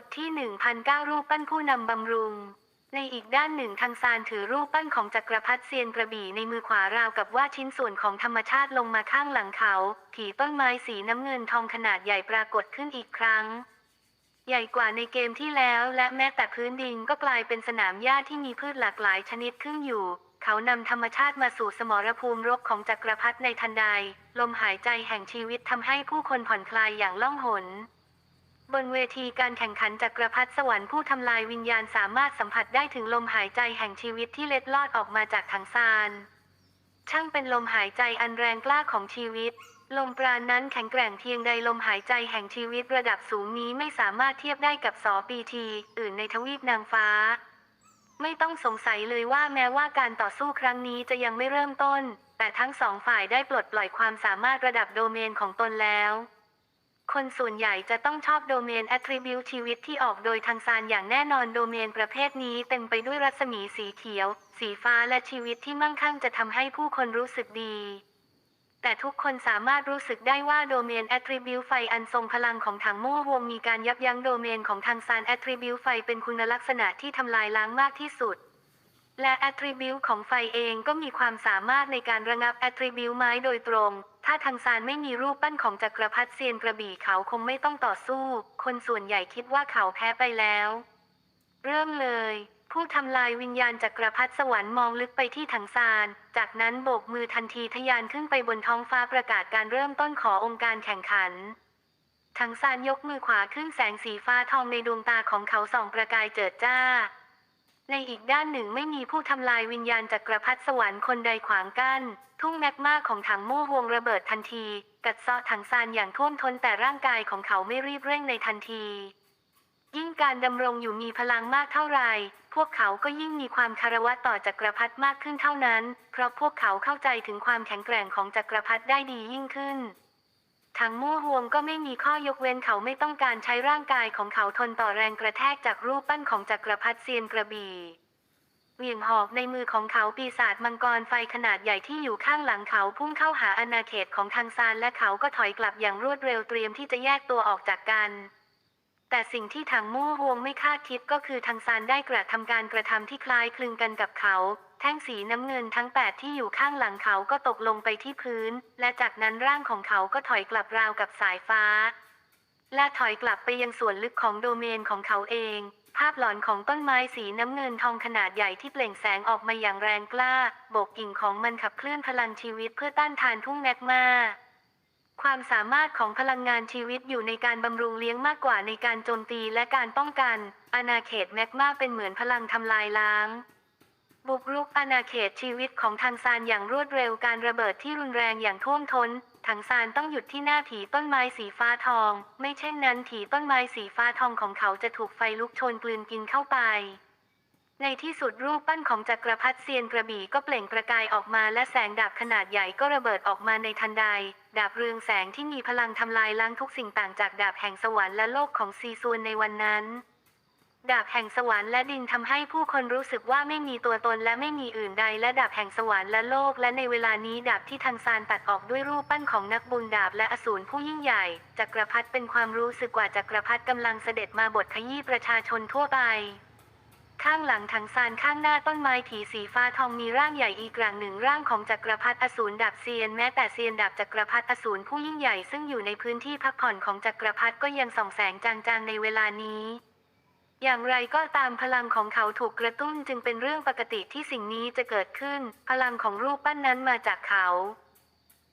ทที่1009รูปปั้นผู้นำบำรุง ในอีกด้านหนึ่งทางซานถือรูปปั้นของจักรพรรดิเซียนกระบี่ในมือขวาราวกับว่าชิ้นส่วนของธรรมชาติลงมาข้างหลังเขา ผีต้นไม้สีน้ำเงินทองขนาดใหญ่ปรากฏขึ้นอีกครั้ง ใหญ่กว่าในเกมที่แล้วและแม้แต่พื้นดินก็กลายเป็นสนามหญ้าที่มีพืชหลากหลายชนิดขึ้นอยู่เขานำธรรมชาติมาสู่สมรภูมิรบของจักรพรรดิในทันใด ลมหายใจแห่งชีวิตทำให้ผู้คนผ่อนคลายอย่างล่องหน บนเวทีการแข่งขันจักรพรรดิสวรรค์ผู้ทำลายวิญญาณสามารถสัมผัสได้ถึงลมหายใจแห่งชีวิตที่เล็ดลอดออกมาจากถังซาน ช่างเป็นลมหายใจอันแรงกล้าของชีวิต ลมปราณนั้นแข็งแกร่งเพียงใดลมหายใจแห่งชีวิตระดับสูงนี้ไม่สามารถเทียบได้กับสอปีที อื่นในทวีปนางฟ้า ไม่ต้องสงสัยเลยว่าแม้ว่าการต่อสู้ครั้งนี้จะยังไม่เริ่มต้น แต่ทั้งสองฝ่ายได้ปลดปล่อยความสามารถระดับโดเมนของตนแล้ว คนส่วนใหญ่จะต้องชอบโดเมน attribute ชีวิตที่ออกโดยทางซานอย่างแน่นอนโดเมนประเภทนี้เต็มไปด้วยรัศมีสีเขียว สีฟ้าและชีวิตที่มั่งคั่งจะทำให้ผู้คนรู้สึกดี แต่ทุกคนสามารถรู้สึกได้ว่าโดเมน attribute ไฟอันทรงพลังของถังโม่วงมีการยับยั้งโดเมนของทางซาน attribute ไฟเป็นคุณลักษณะที่ทำลายล้างมากที่สุดและ attribute ของไฟเองก็มีความสามารถในการระงับ attribute ไม้โดยตรง ถ้าทางซานไม่มีรูปปั้นของจักรพรรดิเซียนกระบี่เขาคงไม่ต้องต่อสู้ คนส่วนใหญ่คิดว่าเขาแพ้ไปแล้ว เริ่มเลย ผู้ทำลายวิญญาณจักรพรรดิสวรรค์มองลึกไปที่ถังซาน จากนั้นโบกมือทันทีทะยานขึ้นไปบนท้องฟ้าประกาศการเริ่มต้นขอองค์การแข่งขันถังซานยกมือขวาขึ้นแสงสีฟ้าทองในดวงตาของเขาส่องประกายเจิดจ้า ในอีกด้านหนึ่งไม่มีผู้ทำลายวิญญาณจักรพรรดิสวรรค์คนใดขวางกัน้น ทุ่งแมกมาของถังโม่วงระเบิดทันที กัดเซาะถังซานอย่างท่วมท้นแต่ร่างกายของเขาไม่รีบเร่งในทันที ยิ่งการดำรงอยู่มีพลังมากเท่าไหร่พวกเขาก็ยิ่งมีความคารวะต่อจักรพรรดิมากขึ้นเท่านั้น เพราะพวกเขาเข้าใจถึงความแข็งแกร่งของจักรพรรดิได้ดียิ่งขึ้น ทางมู่ฮวงก็ไม่มีข้อยกเว้นเขาไม่ต้องการใช้ร่างกายของเขาทนต่อแรงกระแทกจากรูปปั้นของจักรพรรดิเซียนกระบี่เหวี่ยงหอกในมือของเขาปีศาจมังกรไฟขนาดใหญ่ที่อยู่ข้างหลังเขาพุ่งเข้าหาอาณาเขตของทางซานและเขาก็ถอยกลับอย่างรวดเร็วเตรียมที่จะแยกตัวออกจากกัน แต่สิ่งที่ทางมู่ฮวงไม่คาดคิดก็คือทางซานได้กระทำการกระทำที่คล้ายคลึงกันกับเขา แท่งสีน้ำเงินทั้งแปดที่อยู่ข้างหลังเขาก็ตกลงไปที่พื้น และจากนั้นร่างของเขาก็ถอยกลับราวกับสายฟ้า และถอยกลับไปยังส่วนลึกของโดเมนของเขาเอง ภาพหลอนของต้นไม้สีน้ำเงินทองขนาดใหญ่ที่เปล่งแสงออกมาอย่างแรงกล้าโบกกิ่งของมันขับเคลื่อนพลังชีวิตเพื่อต้านทานทุ่งแมกมา ความสามารถของพลังงานชีวิตอยู่ในการบำรุงเลี้ยงมากกว่าในการโจมตีและการป้องกัน อาณาเขตแมกมาเป็นเหมือนพลังทำลายล้าง บุกรุกอาณาเขตชีวิตของทางซานอย่างรวดเร็วการระเบิดที่รุนแรงอย่างท่วมทน้นทางซานต้องหยุดที่หน้าผีต้นไม้สีฟ้าทอง ไม่เช่นนั้นผีต้นไม้สีฟ้าทองของเขาจะถูกไฟลุกชนกลืนกินเข้าไปในที่สุดรูปปั้นของจักรพรรดิเซียนกระบี่ก็เปล่งประกายออกมาและแสงดาบขนาดใหญ่ก็ระเบิดออกมาในทันใด ดาบเรืองแสงที่มีพลังทำลายล้างทุกสิ่งต่างจากดาบแห่งสวรรค์และโลกของซีซูนในวันนั้น ดาบแห่งสวรรค์และดินทำให้ผู้คนรู้สึกว่าไม่มีตัวตนและไม่มีอื่นใด และดาบแห่งสวรรค์และโลก และในเวลานี้ดาบที่ทางซานตัดออกด้วยรูปปั้นของนักบุญดาบและอสูรผู้ยิ่งใหญ่จักรพรรดิเป็นความรู้สึกว่าจักรพรรดิกำลังเสด็จมาบทขยี้ประชาชนทั่วไป ข้างหลังถังซานข้างหน้าต้นไม้ผีสีฟ้าทองมีร่างใหญ่อีกร่างหนึ่งร่างของจักรพรรดิอสูรดาบเซียนแม้แต่เซียนดาบจักรพรรดิอสูรผู้ยิ่งใหญ่ซึ่งอยู่ในพื้นที่พักผ่อนของจักรพรรดิก็ยังส่องแสงจางๆในเวลานี้ อย่างไรก็ตามพลังของเขาถูกกระตุ้นจึงเป็นเรื่องปกติที่สิ่งนี้จะเกิดขึ้น พลังของรูปปั้นนั้นมาจากเขา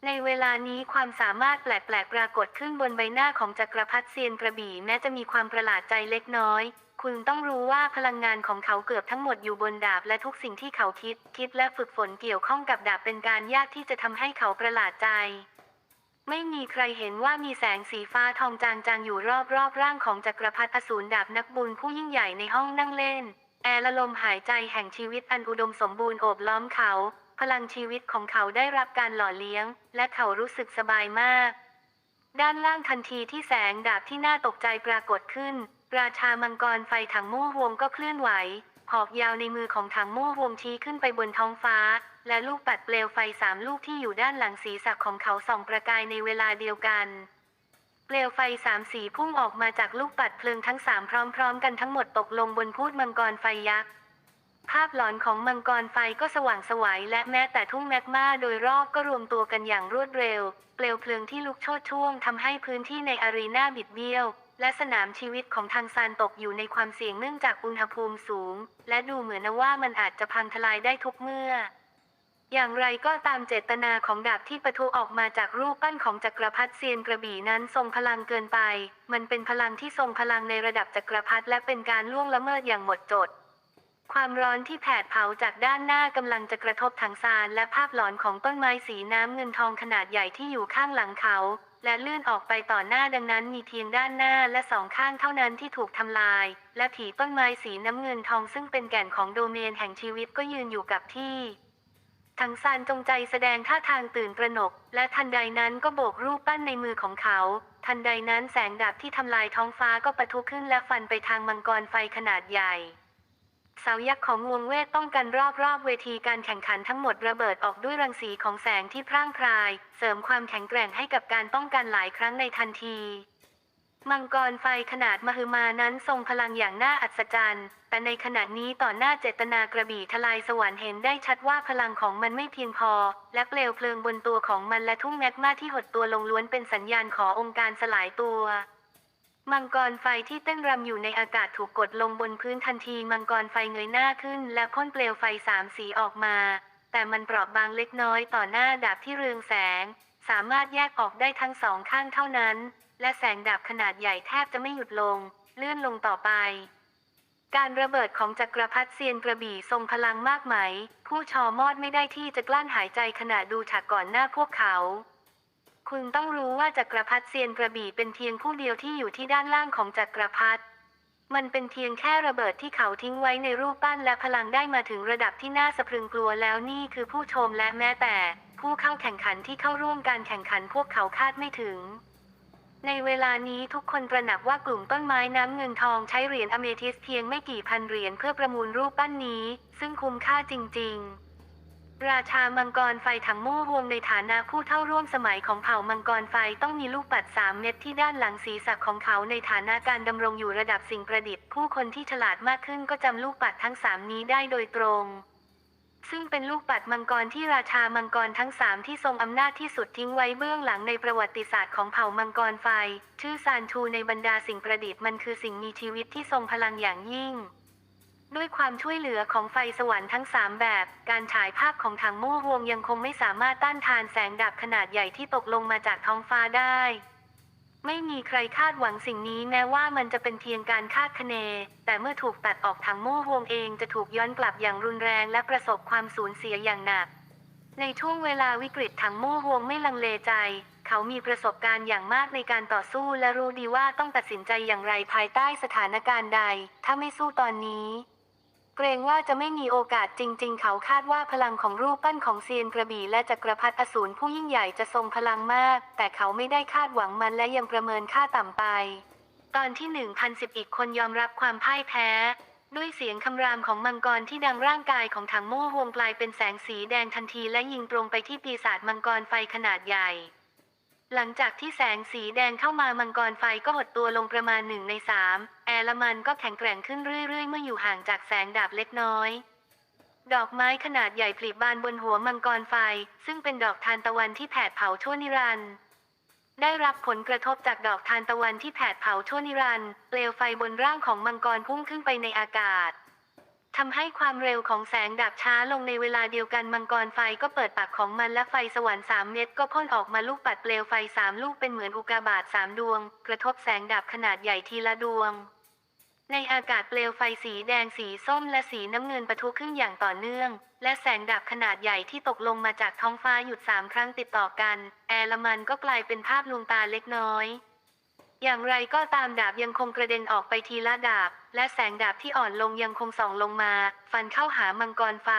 ในเวลานี้ความสามารถแปลกๆปรากฏขึ้นบนใบหน้าของจักรพรรดิเซียนกระบี่แม้จะมีความประหลาดใจเล็กน้อย คุณต้องรู้ว่าพลังงานของเขาเกือบทั้งหมดอยู่บนดาบและทุกสิ่งที่เขาคิด คิดและฝึกฝนเกี่ยวข้องกับดาบเป็นการยากที่จะทำให้เขาประหลาดใจ ไม่มีใครเห็นว่ามีแสงสีฟ้าทองจางๆอยู่รอบๆร่างของจักรพรรดิอสูรดาบนักบุญผู้ยิ่งใหญ่ในห้องนั่งเล่น แอร์ละลมหายใจแห่งชีวิตอันอุดมสมบูรณ์โอบล้อมเขา ลังชีวิตของเขาได้รับการหล่อเลี้ยง และเขารู้สึกสบายมาก ด้านล่างทันทีที่แสงดาบที่น่าตกใจปรากฏขึ้น ราชามังกรไฟถังมู่วงก็เคลื่อนไหวหอกยาวในมือของถังมู่วงชี้ขึ้นไปบนท้องฟ้า และลูกปัดเปลวไฟสามลูกที่อยู่ด้านหลังศีรษะของเขาส่องประกายในเวลาเดียวกัน เปลวไฟสามสีพุ่งออกมาจากลูกปัดเพลิงทั้งสามพร้อมๆ กันทั้งหมดตกลงบนพูดมังกรไฟยักษ์ ภาพหลอนของมังกรไฟก็สว่างสวัยและแม้แต่ทุ่งแมกมาโดยรอบก็รวมตัวกันอย่างรวดเร็ว เปลวเพลิงที่ลุกโชนช่วงทำให้พื้นที่ในอารีนาบิดเบี้ยว และสนามชีวิตของทางซานตกอยู่ในความเสี่ยงเนื่องจากอุณหภูมิสูง และดูเหมือนว่ามันอาจจะพังทลายได้ทุกเมื่อ อย่างไรก็ตามเจตนาของดาบที่ปะทุออกมาจากรูปปั้นของจักรพรรดิเซียนกระบี่นั้นทรงพลังเกินไป มันเป็นพลังที่ทรงพลังในระดับจักรพรรดิและเป็นการล่วงละเมิดอย่างหมดจด ความร้อนที่แผดเผาจากด้านหน้ากำลังจะกระทบถังซานและภาพหลอนของต้นไม้สีน้ำเงินทองขนาดใหญ่ที่อยู่ข้างหลังเขา และเลื่อนออกไปต่อหน้าดังนั้นมีเพียงด้านหน้าและสองข้างเท่านั้นที่ถูกทำลาย และผีต้นไม้สีน้ำเงินทองซึ่งเป็นแก่นของโดเมนแห่งชีวิตก็ยืนอยู่กับที่ทังซานจงใจแสดงท่าทางตื่นตระหนก และทันใดนั้นก็โบกรูปปั้นในมือของเขา ทันใดนั้นแสงดาบที่ทำลายท้องฟ้าก็ปะทุขึ้นและฟันไปทางมังกรไฟขนาดใหญ่ เสายักษ์ของงวงเวทป้องกันรอบๆเวทีการแข่งขันทั้งหมดระเบิดออกด้วยรังสีของแสงที่พร่างพราย เสริมความแข็งแกร่งให้กับการป้องกันหลายครั้งในทันที มังกรไฟขนาดมหึมานั้นทรงพลังอย่างน่าอัศจรรย์ แต่ในขณะนี้ต่อหน้าเจตนากระบี่ทลายสวรรค์เห็นได้ชัดว่าพลังของมันไม่เพียงพอ และเปลวเพลิงบนตัวของมันและทุ่งแมกมาที่หดตัวลงล้วนเป็นสัญญาณขอองค์การสลายตัว มังกรไฟที่เต้นรำอยู่ในอากาศถูกกดลงบนพื้นทันที มังกรไฟเงยหน้าขึ้น และพ่นเปลวไฟสามสีออกมา แต่มันเปราะบางเล็กน้อยต่อหน้าดาบที่เรืองแสง สามารถแยกออกได้ทั้งสองข้างเท่านั้น และแสงดาบขนาดใหญ่แทบจะไม่หยุดลง เลื่อนลงต่อไป การระเบิดของจักรพรรดิเซียนกระบี่ทรงพลังมากไหม ผู้ชอมอดไม่ได้ที่จะกลั้นหายใจขณะดูฉากก่อนหน้าพวกเขา คุณต้องรู้ว่าจักรพรรดิเซียนกระบี่เป็นเพียงผู้เดียวที่อยู่ที่ด้านล่างของจักรพรรดิมันเป็นเพียงแค่ระเบิดที่เขาทิ้งไว้ในรูปปั้นและพลังได้มาถึงระดับที่น่าสะพรึงกลัวแล้วนี่คือผู้ชมและแม้แต่ ผู้เข้าแข่งขันที่เข้าร่วมการแข่งขันพวกเขาคาดไม่ถึง ในเวลานี้ทุกคนตระหนักว่ากลุ่มต้นไม้น้ำเงินทองใช้เหรียญอเมทิสเพียงไม่กี่พันเหรียญเพื่อประมูลรูปปั้นนี้ ซึ่งคุ้มค่าจริง ๆ ราชามังกรไฟถังมู่วงในฐานะผู้เท่าร่วมสมัยของเผ่ามังกรไฟต้องมีลูกปัดสามเม็ดที่ด้านหลังศีรษะของเขาในฐานะการดำรงอยู่ระดับสิ่งประดิษฐ์ผู้คนที่ฉลาดมากขึ้นก็จำลูกปัดทั้งสามนี้ได้โดยตรง ซึ่งเป็นลูกปัดมังกรที่ราชามังกรทั้งสามที่ทรงอำนาจที่สุดทิ้งไว้เบื้องหลังในประวัติศาสตร์ของเผ่ามังกรไฟ ชื่อซานทูในบรรดาสิ่งประดิษฐ์มันคือสิ่งมีชีวิตที่ทรงพลังอย่างยิ่ง ด้วยความช่วยเหลือของไฟสวรรค์ทั้งสามแบบ การฉายภาพของถังมู่วงยังคงไม่สามารถต้านทานแสงดาบขนาดใหญ่ที่ตกลงมาจากท้องฟ้าได้ ไม่มีใครคาดหวังสิ่งนี้แม้ว่ามันจะเป็นเพียงการคาดคะเน แต่เมื่อถูกตัดออกถังมู่วงเองจะถูกย้อนกลับอย่างรุนแรงและประสบความสูญเสียอย่างหนัก ในช่วงเวลาวิกฤตถังมู่วงไม่ลังเลใจ เขามีประสบการณ์อย่างมากในการต่อสู้และรู้ดีว่าต้องตัดสินใจอย่างไรภายใต้สถานการณ์ใด ถ้าไม่สู้ตอนนี้ เกรงว่าจะไม่มีโอกาสจริง ๆ เขาคาดว่าพลังของรูปปั้นของเซียนกระบี่และจักรพรรดิอสูรผู้ยิ่งใหญ่จะทรงพลังมาก แต่เขาไม่ได้คาดหวังมันและยังประเมินค่าต่ำไป ตอนที่ 1010 อีกคนยอมรับความพ่ายแพ้ ด้วยเสียงคำรามของมังกรที่ดังร่างกายของถังโม่วงกลายเป็นแสงสีแดงทันทีและยิงตรงไปที่ปีศาจมังกรไฟขนาดใหญ่ หลังจากที่แสงสีแดงเข้ามามังกรไฟก็หดตัวลงประมาณหนึ่งในสาม อละมันก็แข็งแกร่งขึ้นเรื่อยๆ เมื่ออยู่ห่างจากแสงดาบเล็กน้อย ดอกไม้ขนาดใหญ่ผลิบานบนหัวมังกรไฟ ซึ่งเป็นดอกทานตะวันที่แผดเผาชั่วนิรันดร์ได้รับผลกระทบจากดอกทานตะวันที่แผดเผาชั่วนิรันดร์เปลวไฟบนร่างของมังกรพุ่งขึ้นไปในอากาศทำให้ความเร็วของแสงดับช้าลงในเวลาเดียวกันมังกรไฟก็เปิดปากของมันและไฟสวรรค์สามเม็ดก็พ่นออกมาลูกปัดเปลวไฟสามลูกเป็นเหมือนอุกาบาตสามดวง กระทบแสงดับขนาดใหญ่ทีละดวง ในอากาศเปลวไฟสีแดงสีส้มและสีน้ำเงินปะทุขึ้นอย่างต่อเนื่อง และแสงดับขนาดใหญ่ที่ตกลงมาจากท้องฟ้าหยุดสามครั้งติดต่อกัน แอร์ลมันก็กลายเป็นภาพลวงตาเล็กน้อย อย่างไรก็ตามดาบยังคงกระเด็นออกไปทีละดาบ และแสงดาบที่อ่อนลงยังคงส่องลงมา ฟันเข้าหามังกรไฟ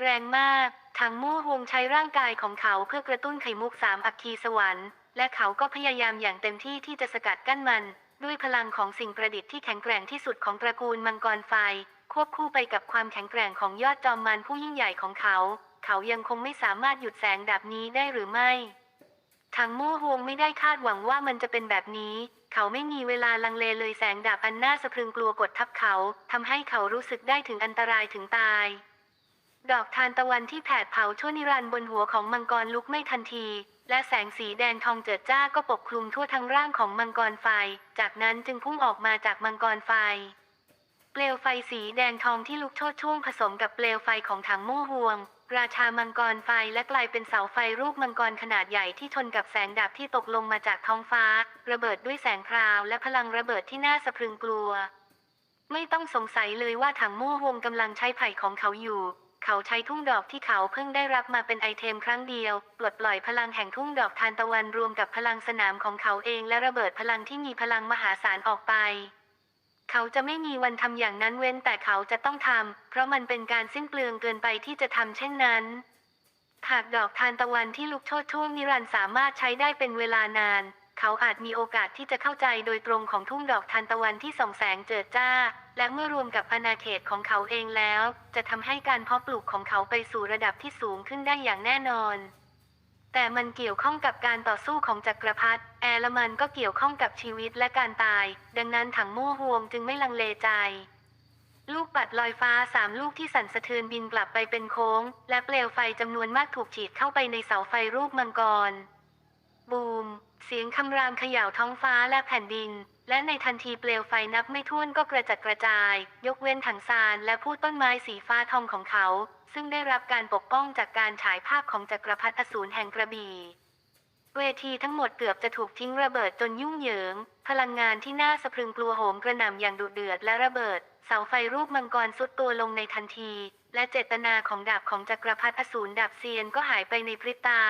แรงมากทางมู่วงใช้ร่างกายของเขาเพื่อกระตุ้นไข่มุกสามอัคคีสวรรค์และเขาก็พยายามอย่างเต็มที่ที่จะสกัดกั้นมัน ด้วยพลังของสิ่งประดิษฐ์ที่แข็งแกร่งที่สุดของตระกูลมังกรไฟ ควบคู่ไปกับความแข็งแกร่งของยอดจอมมันผู้ยิ่งใหญ่ของเขา เขายังคงไม่สามารถหยุดแสงดาบนี้ได้หรือไม่ทางมู่ฮวงไม่ได้คาดหวังว่ามันจะเป็นแบบนี้ เขาไม่มีเวลาลังเลเลยแสงดาบอันน่าสะพรึงกลัวกดทับเขาทำให้เขารู้สึกได้ถึงอันตรายถึงตายดอกทานตะวันที่แผดเผาชั่วนิรันดร์บนหัวของมังกรลุกไม่ทันที และแสงสีแดงทองเจิดจ้าก็ปกคลุมทั่วทั้งร่างของมังกรไฟ จากนั้นจึงพุ่งออกมาจากมังกรไฟ เปลวไฟสีแดงทองที่ลุกโชดช่วงผสมกับเปลวไฟของถังมู่ห่วง ราชามังกรไฟและกลายเป็นเสาไฟรูปมังกรขนาดใหญ่ที่ชนกับแสงดาบที่ตกลงมาจากท้องฟ้า ระเบิดด้วยแสงพราวและพลังระเบิดที่น่าสะพรึงกลัว ไม่ต้องสงสัยเลยว่าถังมู่ห่วงกำลังใช้ไผ่ของเขาอยู่ เขาใช้ทุ่งดอกที่เขาเพิ่งได้รับมาเป็นไอเทมครั้งเดียว ปลดปล่อยพลังแห่งทุ่งดอกทานตะวันรวมกับพลังสนามของเขาเองและระเบิดพลังที่มีพลังมหาศาลออกไป เขาจะไม่มีวันทำอย่างนั้นเว้นแต่เขาจะต้องทำเพราะมันเป็นการสิ้นเปลืองเกินไปที่จะทำเช่นนั้นหากดอกทานตะวันที่ลุกโชดช่วงนิรันดร์สามารถใช้ได้เป็นเวลานาน เขาอาจมีโอกาสที่จะเข้าใจโดยตรงของทุ่งดอกทานตะวันที่ส่องแสงเจิดจ้า และเมื่อรวมกับอาณาเขตของเขาเองแล้ว จะทำให้การเพาะปลูกของเขาไปสู่ระดับที่สูงขึ้นได้อย่างแน่นอน แต่มันเกี่ยวข้องกับการต่อสู้ของจักรพรรดิแอร์ลมันก็เกี่ยวข้องกับชีวิตและการตาย ดังนั้นถังมู่ห่วงจึงไม่ลังเลใจ ลูกปัดลอยฟ้าสามลูกที่สั่นสะเทือนบินกลับไปเป็นโค้ง และเปลวไฟจำนวนมากถูกฉีดเข้าไปในเสาไฟรูปมังกร บูม เสียงคำรามเขย่าท้องฟ้าและแผ่นดิน และในทันทีเปลวไฟนับไม่ถ้วนก็กระจัดกระจาย ยกเว้นถังซานและผู้ต้นไม้สีฟ้าทองของเขา ซึ่งได้รับการปกป้องจากการฉายภาพของจักรพรรดิอสูรแห่งกระบี่เวทีทั้งหมดเกือบจะถูกทิ้งระเบิดจนยุ่งเหยิง พลังงานที่น่าสะพรึงกลัวโหมกระหน่ำอย่างดุเดือดและระเบิด เสาไฟรูปมังกรสุดตัวลงในทันที และเจตนาของดาบของจักรพรรดิอสูรดาบเซียนก็หายไปในพริบตา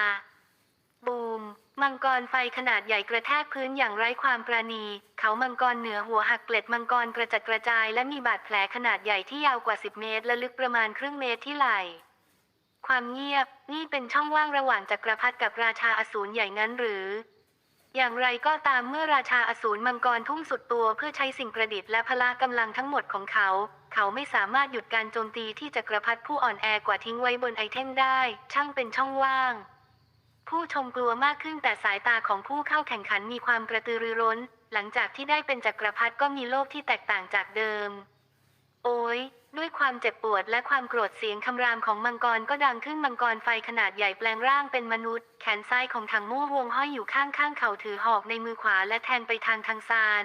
บูม มังกรไฟขนาดใหญ่กระแทกพื้นอย่างไร้ความปราณี เขามังกรเหนือหัวหักเกล็ดมังกรกระจัดกระจาย และมีบาดแผลขนาดใหญ่ที่ยาวกว่า 10 เมตร และลึกประมาณครึ่งเมตรที่ไหล่ความเงียบนี่เป็นช่องว่างระหว่างจักรพรรดิกับราชาอสูรใหญ่นั้นหรือ อย่างไรก็ตามเมื่อราชาอสูรมังกรทุ่มสุดตัวเพื่อใช้สิ่งประดิษฐ์และพละกำลังทั้งหมดของเขา เขาไม่สามารถหยุดการโจมตีที่จักรพรรดิผู้อ่อนแอกว่าทิ้งไว้บนไอเทมได้ ช่างเป็นช่องว่าง ผู้ชมกลัวมากขึ้นแต่สายตาของผู้เข้าแข่งขันมีความกระตือรือร้น หลังจากที่ได้เป็นจักรพรรดิก็มีโลกที่แตกต่างจากเดิม โอ้ยด้วยความเจ็บปวดและความโกรธเสียงคำรามของมังกรก็ดังขึ้นมังกรไฟขนาดใหญ่แปลงร่างเป็นมนุษย์ แขนซ้ายของถังมู่วงห้อยอยู่ข้างๆเขาถือหอกในมือขวาและแทงไปทางทางซาน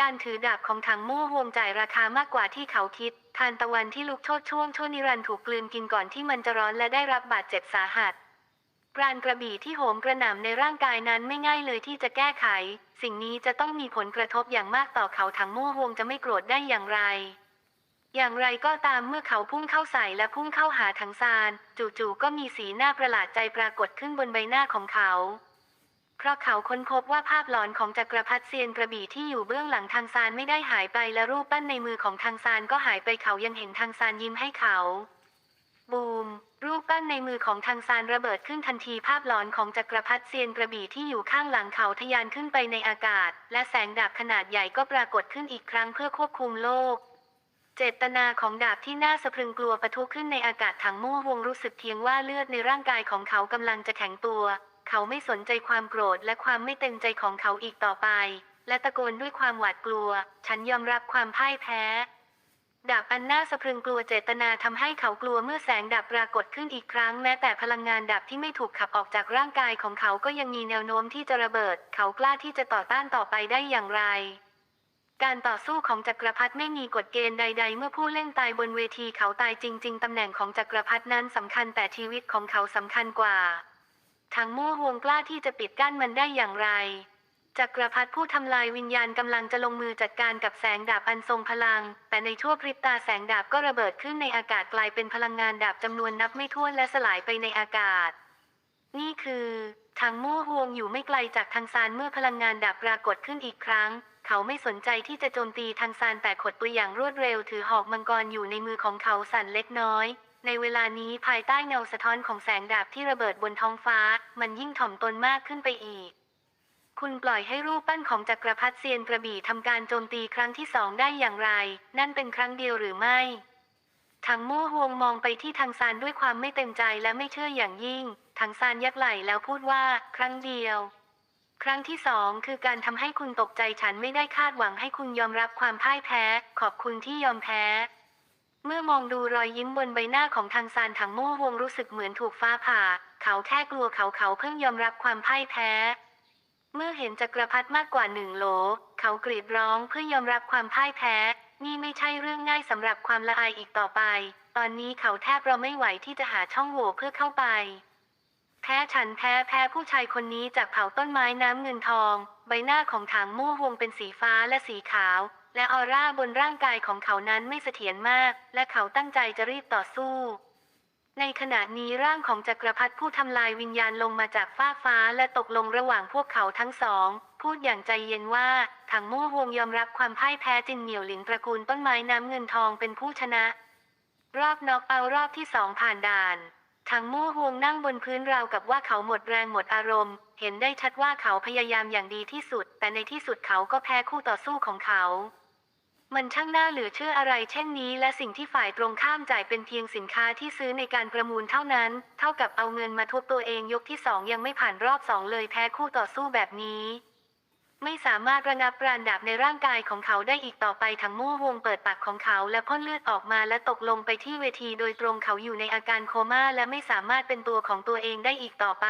การถือดาบของถังมู่วงจ่ายราคามากกว่าที่เขาคิด ทานตะวันที่ลุกโชดช่วงช่วนิรันดร์ถูกกลืนกินก่อนที่มันจะร้อนและได้รับบาดเจ็บสาหัส ปราณกระบี่ที่โหมกระหน่ำในร่างกายนั้นไม่ง่ายเลยที่จะแก้ไข สิ่งนี้จะต้องมีผลกระทบอย่างมากต่อเขาถังมู่วงจะไม่โกรธได้อย่างไร อย่างไรก็ตามเมื่อเขาพุ่งเข้าใส่และพุ่งเข้าหาถังซาน จู่ๆก็มีสีหน้าประหลาดใจปรากฏขึ้นบนใบหน้าของเขา เพราะเขาค้นพบว่าภาพหลอนของจักรพรรดิเซียนกระบี่ที่อยู่เบื้องหลังทางซานไม่ได้หายไปและรูปปั้นในมือของทางซานก็หายไปเขายังเห็นทางซานยิ้มให้เขา บูม รูปปั้นในมือของทางซานระเบิดขึ้นทันทีภาพหลอนของจักรพรรดิเซียนกระบี่ที่อยู่ข้างหลังเขาทะยานขึ้นไปในอากาศ และแสงดาบขนาดใหญ่ก็ปรากฏขึ้นอีกครั้งเพื่อควบคุมโลก เจตนาของดาบที่น่าสะพรึงกลัวปะทุขึ้นในอากาศถังมู่วงรู้สึกเพียงว่าเลือดในร่างกายของเขากำลังจะแข็งตัว เขาไม่สนใจความโกรธและความไม่เต็มใจของเขาอีกต่อไป และตะโกนด้วยความหวาดกลัว ฉันยอมรับความพ่ายแพ้ ดาบอันน่าสะพรึงกลัวเจตนาทำให้เขากลัวเมื่อแสงดาบปรากฏขึ้นอีกครั้งแม้แต่พลังงานดาบที่ไม่ถูกขับออกจากร่างกายของเขาก็ยังมีแนวโน้มที่จะระเบิด เขากล้าที่จะต่อต้านต่อไปได้อย่างไร การต่อสู้ของจักรพรรดิไม่มีกฎเกณฑ์ใด ๆ เมื่อผู้เล่นตายบนเวทีเขาตายจริง ๆตำแหน่งของจักรพรรดินั้นสำคัญแต่ชีวิตของเขาสำคัญกว่าทางมู่ห่วงกล้าที่จะปิดกั้นมันได้อย่างไร จักรพรรดิผู้ทำลายวิญญาณกำลังจะลงมือจัดการกับแสงดาบอันทรงพลัง แต่ในชั่วพริบตาแสงดาบก็ระเบิดขึ้นในอากาศกลายเป็นพลังงานดาบจำนวนนับไม่ถ้วนและสลายไปในอากาศ นี่คือทางมู่ห่วงอยู่ไม่ไกลจากทางซานเมื่อพลังงานดาบปรากฏขึ้นอีกครั้ง เขาไม่สนใจที่จะโจมตีทางซานแต่ขดตัวอย่างรวดเร็วถือหอกมังกรอยู่ในมือของเขาสั่นเล็กน้อย ในเวลานี้ภายใต้เงาสะท้อนของแสงดาบที่ระเบิดบนท้องฟ้า มันยิ่งถ่อมตนมากขึ้นไปอีก คุณปล่อยให้รูปปั้นของจักรพรรดิเซียนกระบี่ทำการโจมตีครั้งที่สองได้อย่างไร นั่นเป็นครั้งเดียวหรือไม่ทางมู่ฮวงมองไปที่ทางซานด้วยความไม่เต็มใจและไม่เชื่ออย่างยิ่งถังซานยักไหล่แล้วพูดว่า ครั้งเดียว ครั้งที่สองคือการทำให้คุณตกใจฉันไม่ได้คาดหวังให้คุณยอมรับความพ่ายแพ้ ขอบคุณที่ยอมแพ้ เมื่อมองดูรอยยิ้มบนใบหน้าของทางซานถังโม่วงรู้สึกเหมือนถูกฟ้าผ่า เขาแค่กลัวเขาเขาเพิ่งยอมรับความพ่ายแพ้ เมื่อเห็นจักรพรรดิมากกว่าหนึ่งโหล เขากรีดร้องเพื่อยอมรับความพ่ายแพ้ นี่ไม่ใช่เรื่องง่ายสำหรับความละอายอีกต่อไป ตอนนี้เขาแทบเราไม่ไหวที่จะหาช่องโหว่เพื่อเข้าไป แพ้ฉันแพ้แพ้ผู้ชายคนนี้จากเผาต้นไม้น้ำเงินทอง ใบหน้าของถางมู่วงเป็นสีฟ้าและสีขาว และออร่าบนร่างกายของเขานั้นไม่เสถียรมาก และเขาตั้งใจจะรีบต่อสู้ ในขณะนี้ร่างของจักรพรรดิผู้ทำลายวิญญาณลงมาจากฟ้าฟ้าและตกลงระหว่างพวกเขาทั้งสอง พูดอย่างใจเย็นว่าถังมู่วงยอมรับความพ่ายแพ้จินเหนียวหลินตระกูลต้นไม้น้ำเงินทองเป็นผู้ชนะ รอบน็อกเอาท์รอบที่สองผ่านด่านถังมู่ฮวงนั่งบนพื้นราวกับว่าเขาหมดแรงหมดอารมณ์ เห็นได้ชัดว่าเขาพยายามอย่างดีที่สุด แต่ในที่สุดเขาก็แพ้คู่ต่อสู้ของเขา มันช่างน่าเหลือเชื่ออะไรเช่นนี้ และสิ่งที่ฝ่ายตรงข้ามจ่ายเป็นเพียงสินค้าที่ซื้อในการประมูลเท่านั้น เท่ากับเอาเงินมาทุบตัวเองยกที่สองยังไม่ผ่านรอบสองเลยแพ้คู่ต่อสู้แบบนี้ ไม่สามารถระงับปราณดับในร่างกายของเขาได้อีกต่อไปทั้งมู่วงเปิดปากของเขาและพ่นเลือดออกมาและตกลงไปที่เวทีโดยตรงเขาอยู่ในอาการโคม่าและไม่สามารถเป็นตัวของตัวเองได้อีกต่อไป